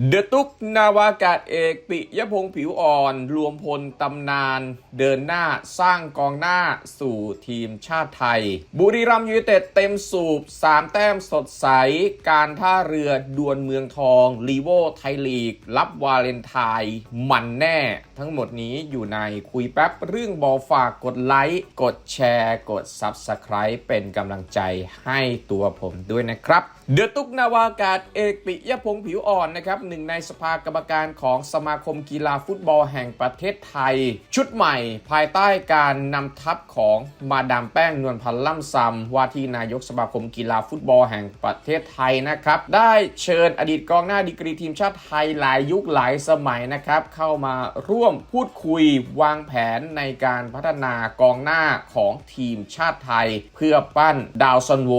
เดตุกนาวากาศเอกปิยพงศ์ผิวอ่อน รวมพลตำนาน เดินหน้าสร้างกองหน้าสู่ทีมชาติไทย บุรีรัมย์ยูไนเต็ดเต็มสูบ 3 แต้มสดใส การท่าเรือดวลเมืองทองลีโวไทยลีก รับวาเลนไทน์มันแน่ ทั้งหมดนี้อยู่ในคุยแป๊บเรื่องบอลฝากกดไลค์ กดแชร์ กด Subscribe เป็นกำลังใจให้ตัวผมด้วยนะครับเดือตุกนาวากาศเอกปิยพงศ์ผิวอ่อนนะครับหนึ่งในสภากรรมการของสมาคมกีฬาฟุตบอลแห่งประเทศไทย ชุดใหม่ภายใต้การนำทัพของมาดามแป้งนวลพันธ์ล่ำซำว่าที่นายกสมาคมกีฬาฟุตบอลแห่งประเทศไทยนะครับ ได้เชิญอดีตกองหน้าดีกรีทีมชาติไทยหลายยุคหลายสมัยนะครับเข้ามาร่วมพูดคุยวางแผนในการพัฒนากองหน้าของทีมชาติไทย เพื่อปั้นดาวซันโว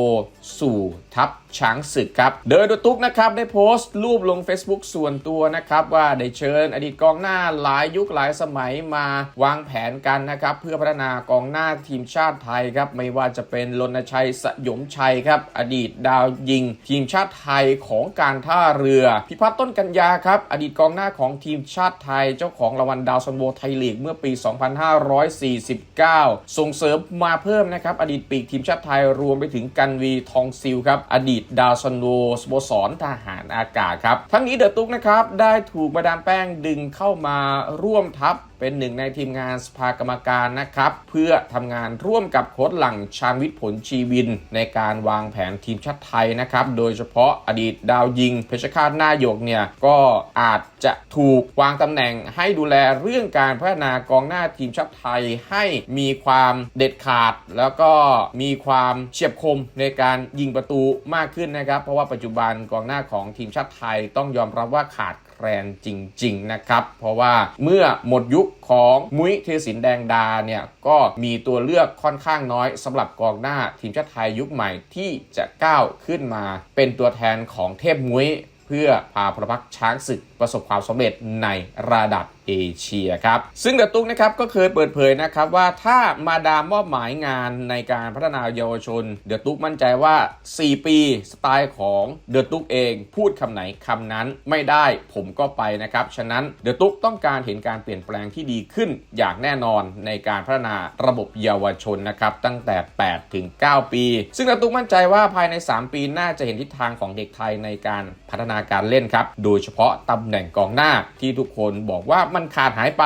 สู่ทัพ ช้างศึกครับ โดยดูตุ๊กนะครับได้โพสต์รูปลง Facebook ส่วนตัวนะครับว่าได้เชิญอดีตกองหน้าหลายยุคหลายสมัยมาวางแผนกันนะครับเพื่อพัฒนากองหน้าทีมชาติไทยครับไม่ว่าจะเป็นรณชัยสยมชัยครับอดีตดาวยิง ทีมชาติไทยของการท่าเรือ พิพัฒน์ต้นกัญญาครับอดีตกองหน้าของทีมชาติไทย เจ้าของรางวัลดาวซันโวไทยลีกเมื่อปี 2549 ส่งเสริมมาเพิ่มนะครับอดีตปีกทีมชาติไทยรวมไปถึงกันวีทองซิลครับอดีตดาวซันโวสโมสรทหารอากาศครับ ทั้งนี้เดอะตุ๊กนะครับ ได้ถูกมาดามแป้งดึงเข้ามาร่วมทัพ เป็นหนึ่งในทีมงานสภากรรมการนะครับ เพื่อทำงานร่วมกับโค้ชหลังชาญวิทย์ผลชีวิน ในการวางแผนทีมชาติไทยนะครับ โดยเฉพาะอดีตดาวยิง เพชรฆาตหน้าหยกเนี่ยก็อาจจะถูกวางตำแหน่งให้ดูแลเรื่องการพัฒนากองหน้าทีมชาติไทยให้มีความเด็ดขาด แล้วก็มีความเฉียบคมในการยิงประตูมากขึ้นนะครับ เพราะว่าปัจจุบันกองหน้าของทีมชาติไทยต้องยอมรับว่าขาด แคลนจริง ๆ นะครับ เพราะว่าเมื่อหมดยุคของมุ้ยเทสินแดงดาเนี่ยก็มีตัวเลือกค่อนข้างน้อยสำหรับกองหน้าทีมชาติไทยยุคใหม่ที่จะก้าวขึ้นมาเป็นตัวแทนของเทพมุ้ย พื่อพาพระพักษ์ช้างศึกประสบความสำเร็จในระดับเอเชียครับ ซึ่งเดอะตุ๊กนะครับก็เคยเปิดเผยนะครับว่าถ้ามาดามมอบหมายงานในการพัฒนาเยาวชน เดอะตุ๊กมั่นใจว่า 4 ปีสไตล์ของเดอะตุ๊กเองพูดคำไหนคำนั้นไม่ได้ผมก็ไปนะครับ ฉะนั้นเดอะตุ๊กต้องการเห็นการเปลี่ยนแปลงที่ดีขึ้นอย่างแน่นอนในการพัฒนาระบบเยาวชนนะครับตั้งแต่ 8 ถึง 9 ปี ซึ่งเดอะตุ๊กมั่นใจว่าภายใน 3 ปีน่าจะเห็นทิศทางของเด็กไทยในการพัฒนาการเล่นครับ โดยเฉพาะตำแหน่งกองหน้าที่ทุกคนบอกว่ามันขาดหายไป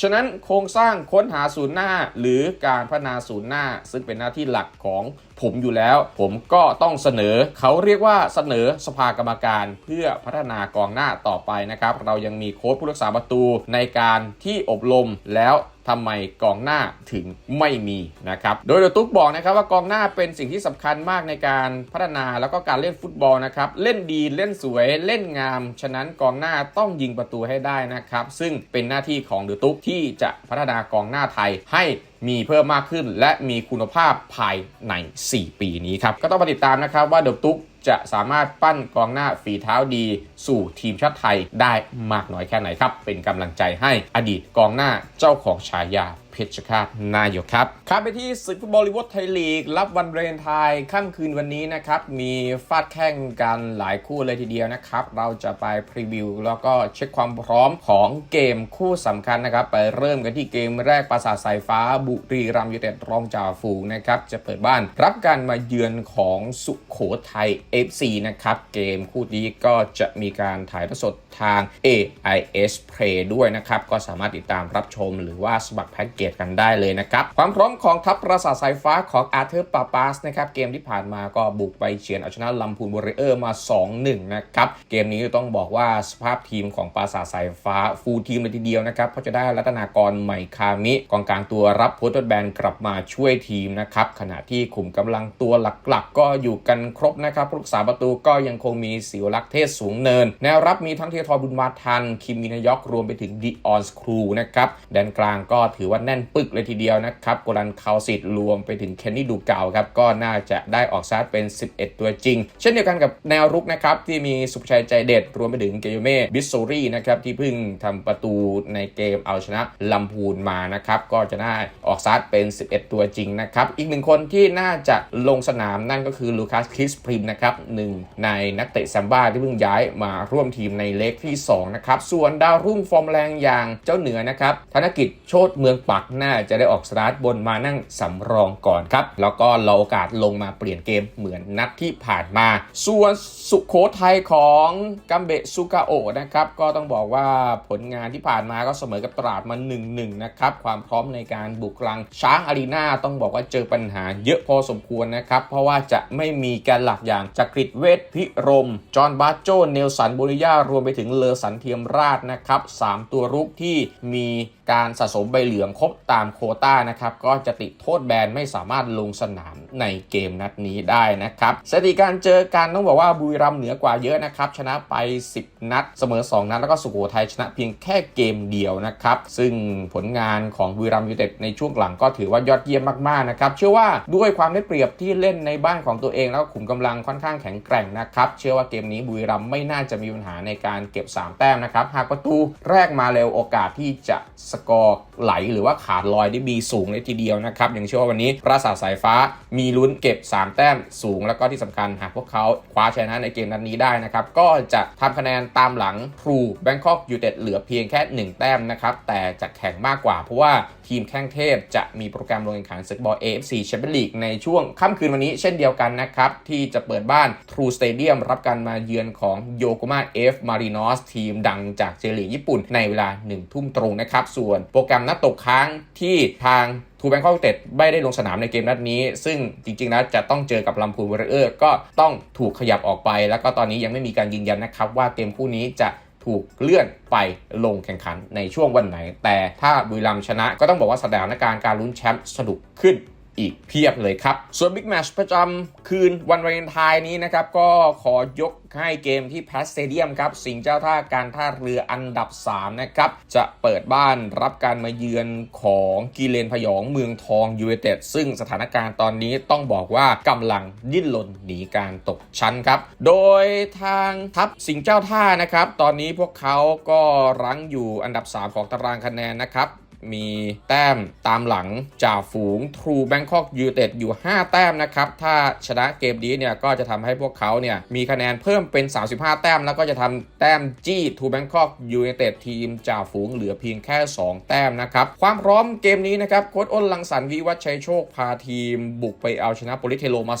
ฉะนั้นโครงสร้างค้นหาศูนย์หน้า หรือการพัฒนาศูนย์หน้า ซึ่งเป็นหน้าที่หลักของผมอยู่แล้ว ผมก็ต้องเสนอ เขาเรียกว่าเสนอสภากรรมการเพื่อพัฒนากองหน้าต่อไปนะครับ เรายังมีโค้ชผู้รักษาประตูในการที่อบรมแล้ว ทำไมกองหน้าถึงไม่มีนะครับ โดยเดอะตุ๊กบอกนะครับว่ากองหน้าเป็นสิ่งที่สำคัญมากในการพัฒนาแล้วก็การเล่นฟุตบอลนะครับเล่นดีเล่นสวยเล่นงาม ฉะนั้นกองหน้าต้องยิงประตูให้ได้นะครับ ซึ่งเป็นหน้าที่ของเดอะตุ๊กที่จะพัฒนากองหน้าไทยให้มีเพิ่มมากขึ้น และมีคุณภาพภายใน 4 ปีนี้ครับก็ต้องมาติดตามนะครับว่าเดอะตุ๊ก จะสามารถปั้นกองหน้าฝีเท้าดี สู่ทีมชาติไทยได้มากน้อยแค่ไหนครับ เป็นกำลังใจให้อดีตกองหน้าเจ้าของฉายา เพชรฆาตนายกครับข้ามไปที่ศึกฟุตบอลลีวอตไทยลีก รับวันเรนไทยค่ำคืนวันนี้นะครับ มีฟาดแข่งกันหลายคู่เลยทีเดียวนะครับ เราจะไปพรีวิวแล้วก็เช็คความพร้อมของเกมคู่สำคัญนะครับ ไปเริ่มกันที่เกมแรกปราสาทสายฟ้าบุรีรัมย์ยูไนเต็ดรองจ่าฝูงนะครับ จะเปิดบ้านรับการมาเยือนของสุขโขทัย FC นะครับ เกมคู่นี้ก็จะมีการถ่ายทอดสดทาง AIS Play ด้วยนะครับ ก็สามารถติดตามรับชมหรือว่าสมัครแพ็กเกจกันได้เลยนะครับ ความพร้อมของทัพประสาทสายฟ้าของอาร์เธอร์ปาปาสนะครับเกมที่ผ่านมาก็บุกไปเฉือนเอาชนะลำพูนบริเออร์มา 2-1 นะครับ เกมนี้ต้องบอกว่าสภาพทีมของปราสาทสายฟ้าฟูลทีมเลยทีเดียวนะครับ เพราะจะได้รัตนากรใหม่คามิกองกลางตัวรับโพสต์แบนกลับมาช่วยทีมนะครับ ขณะที่ขุมกำลังตัวหลักๆ ก็อยู่กันครบนะครับผู้รักษาประตูก็ยังคงมีสิวลักษ์เทศสูงเนิน แนวรับมีทั้งเทียทรบุญมาทัน คิมมินายอกรวมไปถึงดิออนสครูนะครับแดนกลางก็ถือว่าแน่นน่นปึกเลยทีเดียวนะครับโกลันคาวสิตรวมไปถึงเคนนี่ดูเก่าครับก็น่าจะได้ออกสตาร์เป็น 11 ตัวจริง เช่นเดียวกันกับแนวรุกนะครับที่มีสุภชัยใจเด็ด รวมไปถึงเกยเม่บิสโซรี่นะครับที่เพิ่งทำประตูในเกมเอาชนะลำพูนมานะครับก็จะได้ออกสตาร์เป็น 11 ตัวจริงนะครับอีกหนึ่งคนที่น่าจะลงสนามนั่นก็คือลูคัสคริสพริมนะครับหนึ่งในนักเตะแซมบ้าที่เพิ่งย้ายมาร่วมทีมในเล็กที่2นะครับส่วนดาวรุ่งฟอร์มแรงอย่างเจ้าเหนือนะครับธนกิจโชตเมืองปักน่าจะได้ออกสตาร์ทบนมานั่งสำรองก่อนครับ แล้วก็รอโอกาสลงมาเปลี่ยนเกมเหมือนนัดที่ผ่านมา ส่วนสุขโขทัยของกัมเบะซูกาโอนะครับก็ต้องบอกว่าผลงานที่ผ่านมาก็เสมอกับตราดมา1-1นะครับความพร้อมในการบุกลังช้างอารีนาต้องบอกว่าเจอปัญหาเยอะพอสมควรนะครับ เพราะว่าจะไม่มีแกนหลักอย่างจักริดเวทพิรม จอห์นบาโจเนลสันบริยารวมไปถึงเลอสันเทียมราชนะครับ3ตัวรุกที่มี การสะสมใบเหลืองครบตามโคต้านะครับก็จะติดโทษแบนไม่สามารถลงสนามในเกมนัดนี้ได้นะครับสถิติการเจอกันต้องบอกว่าบุรีรัมย์เหนือกว่าเยอะนะครับชนะไป 10 นัด เสมอ 2 นัด แล้วก็สุโขทัยชนะเพียงแค่เกมเดียวนะครับซึ่งผลงานของบุรีรัมย์ยูไนเต็ดในช่วงหลังก็ถือว่ายอดเยี่ยมมากๆนะครับเชื่อว่าด้วยความได้เปรียบที่เล่นในบ้านของตัวเอง แล้วก็ขุมกำลังค่อนข้างแข็งแกร่งนะครับเชื่อว่าเกมนี้บุรีรัมย์ไม่น่าจะมีปัญหาในการเก็บ 3 แต้มนะครับหากประตูแรกมาเร็วโอกาสที่จะสกอร์ไหลหรือว่าขาดลอยได้มีสูงเลยทีเดียวนะครับอย่างเชื่อว่าวันนี้ปราสาทสายฟ้ามีลุ้นเก็บ 3 แต้มสูง แล้วก็ที่สำคัญหากพวกเขาคว้าชนะในเกมนัดนี้ได้นะครับก็จะทำคะแนนตามหลังทรูแบงคอกยูเต็ดเหลือเพียงแค่ 1 แต้มนะครับแต่จะแข่งมากกว่าเพราะว่าทีมแข้งเทพจะมีโปรแกรมลงแข่งขันศึกบอล AFC แชมเปี้ยนลีกในช่วงค่ำคืนวันนี้เช่นเดียวกันนะครับ ที่จะเปิดบ้าน True Stadium รับการมาเยือนของโยโกมาเอฟมารินอสทีมดังจากเจลีญี่ปุ่นในเวลา1ทุ่มตรงนะครับส่วนโปรแกรมนัดตกค้างที่ทางทูแบงคอกเต็ดไม่ได้ลงสนามในเกมนัดนี้ ซึ่งจริงๆแล้วจะต้องเจอกับลำพูนวอร์เออร์ก็ต้องถูกขยับออกไป แล้วก็ตอนนี้ยังไม่มีการยืนยันนะครับว่าเกมคู่นี้จะถูกเลื่อนไปลงแข่งขันในช่วงวันไหน แต่ถ้าบุรีรัมชนะก็ต้องบอกว่าสถานการณ์การลุ้นแชมป์สนุกขึ้น อีกเพียบเลยครับ ส่วนบิ๊กแมชประจำคืนวันวาเลนไทน์นี้นะครับ ก็ขอยกให้เกมที่แพสเตเดียมครับ สิงห์เจ้าท่าการท่าเรืออันดับ 3 นะครับ จะเปิดบ้านรับการมาเยือนของกีเลนพยองเมืองทองยูเ i เต็ดซึ่งสถานการณ์ตอนนี้ต้องบอกว่ากำลังดิ้นรนหนีการตกชั้นครับ โดยทางทัพสิงห์เจ้าท่านะครับ ตอนนี้พวกเขาก็รั้งอยู่อันดับ 3 ของตารางคะแนนนะครับ มีแต้มตามหลังจ่าฝูง True Bangkok United อยู่ 5 แต้มนะครับ ถ้าชนะเกมนี้เนี่ยก็จะทำให้พวกเขาเนี่ยมีคะแนนเพิ่มเป็น 35 แต้ม แล้วก็จะทำแต้มจี้ True Bangkok United ทีมจ่าฝูงเหลือเพียงแค่ 2 แต้มนะครับ ความพร้อมเกมนี้นะครับโค้ชอ้นลังสรรค์วิวัฒชัยโชคพาทีม บุกไปเอาชนะโปลิเทโลมา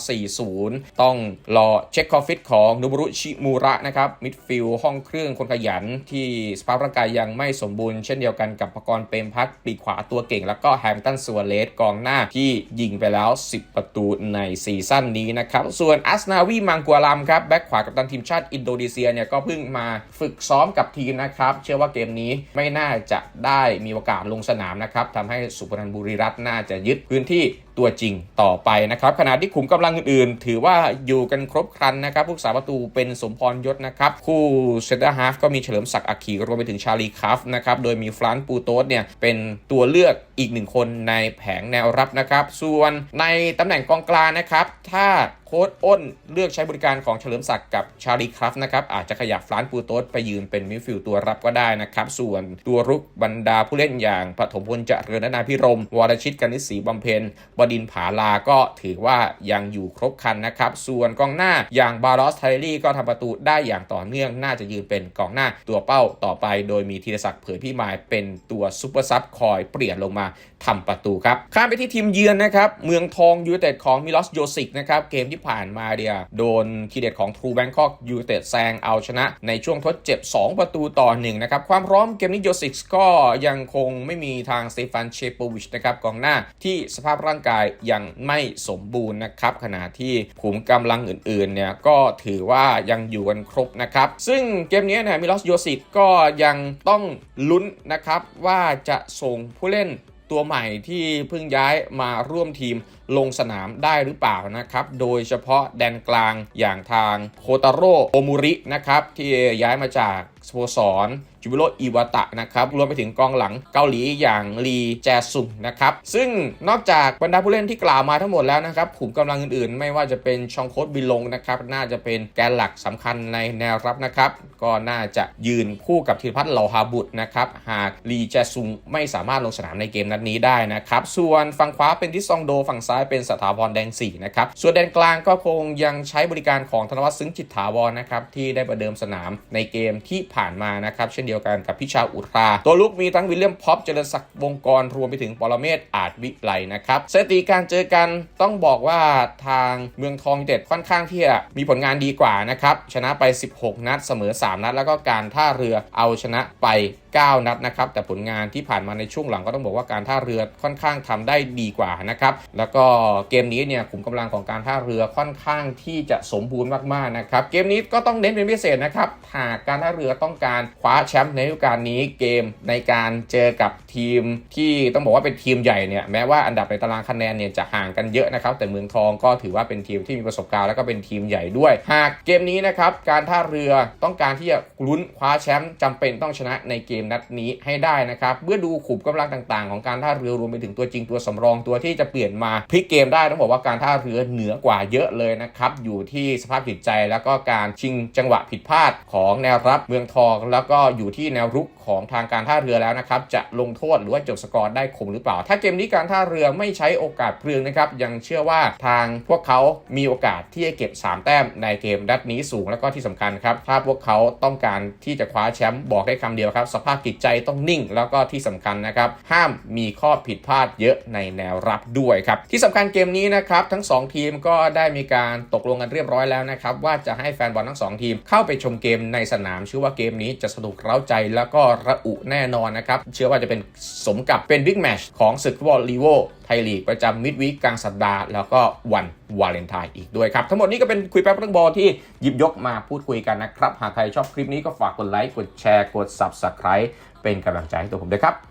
4-0 ต้องรอเช็คคอฟฟิตของนุบุรุชิมูระนะครับมิดฟิลห้องเครื่องคนขยันที่สภาพร่างกายยังไม่สมบูรณ์เช่นเดียวกันกับปกรณ์เปรมพัฒนปีกขวาตัวเก่ง แล้วก็แฮมตันซัวเลสกองหน้าที่ยิงไปแล้ว 10 ประตูในซีซั่นนี้นะครับ ส่วนอัสนาวีมังกัวลัมครับแบ็คขวากับตันทีมชาติอินโดนีเซียเนี่ยก็เพิ่งมาฝึกซ้อมกับทีมนะครับ เชื่อว่าเกมนี้ไม่น่าจะได้มีโอกาสลงสนามนะครับทำให้สุพรรณบุรีรัตน์น่าจะยึดพื้นที่ ตัวจริงต่อไปนะครับขณะที่ขุมกำลังอื่นๆ ถือว่าอยู่กันครบครันนะครับผู้สาประตูเป็นสมพรยศนะครับ คู่เซนเตอร์ฮาฟก็มีเฉลิมศักดิ์อักขีรวมไปถึงชาลีคัฟนะครับโดยมีฟรานปูโตสเนี่ยเป็นตัวเลือกอีกหนึ่งคนในแผงแนวรับนะครับ ส่วนในตำแหน่งกองกลางนะครับ ถ้าโค้ดอ้นเลือกใช้บริการของเฉลิมศักดิ์กับชาลีครัฟนะครับอาจจะขยับฟรานปูโตสไปยืนเป็นมิดฟิลด์ตัวรับก็ได้นะครับส่วนตัวรุกบรรดาผู้เล่นอย่างปฐมพลเจริญนาพิรม วรชิตกนิษฐ์ศรีบำเพ็ญบดินผาลาก็ถือว่ายังอยู่ครบคันนะครับ ส่วนกองหน้าอย่างบารอสไทลี่ก็ทำประตูได้อย่างต่อเนื่องน่าจะยืนเป็นกองหน้าตัวเป้าต่อไป โดยมีธีรศักดิ์เผยพี่มายเป็นตัวซุปเปอร์ซับคอยเปลี่ยนลงมาทำประตูครับข้ามไปที่ทีมเยือนนะครับเมืองทองยูไนเต็ดของมิลอสโยซิกนะครับเกมที่ผ่านมาเดียโดนทีเด็ดของทรูแบงคอกยูเต็ดแซงเอาชนะ ในช่วงทดเจ็บ 2 ประตูต่อ1นะครับ ความพร้อมเกมนี้โยซิกก็ยังคงไม่มีทางสเตฟานเชโปวิชนะครับกองหน้าที่สภาพร่างกายยังไม่สมบูรณ์นะครับ ขณะที่ขุมกำลังอื่นๆเนี่ยก็ถือว่ายังอยู่กันครบนะครับ ซึ่งเกมนี้นี่ยมิลอสโยซิกก็ยังต้องลุ้นนะครับว่าจะส่งผู้เล่น ตัวใหม่ที่เพิ่งย้ายมาร่วมทีมลงสนามได้หรือเปล่านะครับ โดยเฉพาะแดนกลางอย่างทางโคตาโร่โอมูรินะครับที่ย้ายมาจากสโมสร จูบิโรอิวาตะนะครับรวมไปถึงกองหลังเกาหลีอย่างลีแจซุงนะครับซึ่งนอกจากบรรดาผู้เล่นที่กล่าวมาทั้งหมดแล้วนะครับขุมกำลังอื่นๆ ไม่ว่าจะเป็นชองโคดบิลงนะครับน่าจะเป็นแกนหลักสำคัญในแนวรับนะครับก็น่าจะยืนคู่กับธีรพัฒน์เหล่าฮาบุตรนะครับหากลีแจซุงไม่สามารถลงสนามในเกมนัดนี้ได้นะครับส่วนฝั่งขวาเป็นทิซองโดฝั่งซ้ายเป็นสถาพรแดงสีนะครับส่วนแดนกลางก็คงยังใช้บริการของธนวัฒน์ซึ้งจิตถาวรนะครับที่ได้ประเดิมสนามในเกมที่ผ่านมานะครับเช่นเดียวกันกับพิชาอุตรา ตัวลุกมีทั้งวิลเลียมพ็อปเจริญศักดิ์วงกรรวมไปถึงปรเมศอาจวิไลนะครับสถิติการเจอกันต้องบอกว่าทางเมืองทองยูไนเต็ดค่อนข้างที่จะมีผลงานดีกว่านะครับชนะไป 16 นัดเสมอ 3 นัด แล้วก็การท่าเรือเอาชนะไป 9 นัดนะครับ แต่ผลงานที่ผ่านมาในช่วงหลังก็ต้องบอกว่าการท่าเรือค่อนข้างทำได้ดีกว่านะครับ แล้วก็เกมนี้เนี่ยขุมกำลังของการท่าเรือค่อนข้างที่จะสมบูรณ์มากๆนะครับ เกมนี้ก็ต้องเน้นเป็นพิเศษนะครับหากการท่าเรือต้องการคว้าแชมป์ในฤดูกาลนี้เกมในการเจอกับทีมที่ต้องบอกว่าเป็นทีมใหญ่เนี่ยแม้ว่าอันดับในตารางคะแนนเนี่ยจะห่างกันเยอะนะครับ แต่เมืองทองก็ถือว่าเป็นทีมที่มีประสบการณ์แล้วก็เป็นทีมใหญ่ด้วย หากเกมนี้นะครับการท่าเรือต้องการที่จะลุ้นคว้าแชมป์จำเป็นต้องชนะในเกมนัดนี้ให้ได้นะครับเมื่อดูขุมกำลังต่างๆ ของการท่าเรือรวมไปถึงตัวจริงตัวสำรองตัวที่จะเปลี่ยนมาพลิกเกมได้ต้องบอกว่าการท่าเรือเหนือกว่าเยอะเลยนะครับอยู่ที่สภาพจิตใจแล้วก็การชิงจังหวะผิดพลาดของแนวรับเมืองทอง แล้วก็อยู่ที่แนวรุกของทางการท่าเรือแล้วนะครับจะลงโทษหรือว่าจบสกอร์ได้คมหรือเปล่า ถ้าเกมนี้การท่าเรือไม่ใช้โอกาสเพลืองนะครับยังเชื่อว่าทางพวกเขามีโอกาสที่จะเก็บ 3 แต้มในเกมนัดนี้สูงแล้วก็ที่สำคัญครับถ้าพวกเขาต้องการที่จะคว้าแชมป์บอกได้คำเดียวครับสภาพจิตใจต้องนิ่ง แล้วก็ที่สำคัญนะครับ ห้ามมีข้อผิดพลาดเยอะในแนวรับด้วยครับ ที่สำคัญเกมนี้นะครับ ทั้ง 2 ทีมก็ได้มีการตกลงกันเรียบร้อยแล้วนะครับ ว่าจะให้แฟนบอลทั้ง 2 ทีมเข้าไปชมเกมในสนาม ชื่อว่าเกมนี้จะสนุกเร้าใจแล้วก็ระอุแน่นอนนะครับ เชื่อว่าจะเป็นสมกับเป็นบิ๊กแมชของศึกฟุตบอลลีโวไทยลีกประจำมิดวีคกลางสัปดาห์ แล้วก็วันวาเลนไทน์อีกด้วยครับ ทั้งหมดนี้ก็เป็นคุยแป๊บเรื่องบอลที่หยิบยกมาพูดคุยกันนะครับ หากใครชอบคลิปนี้ก็ฝากกดไลค์กดแชร์กด Subscribe เป็นกำลังใจให้ตัวผมด้วยครับ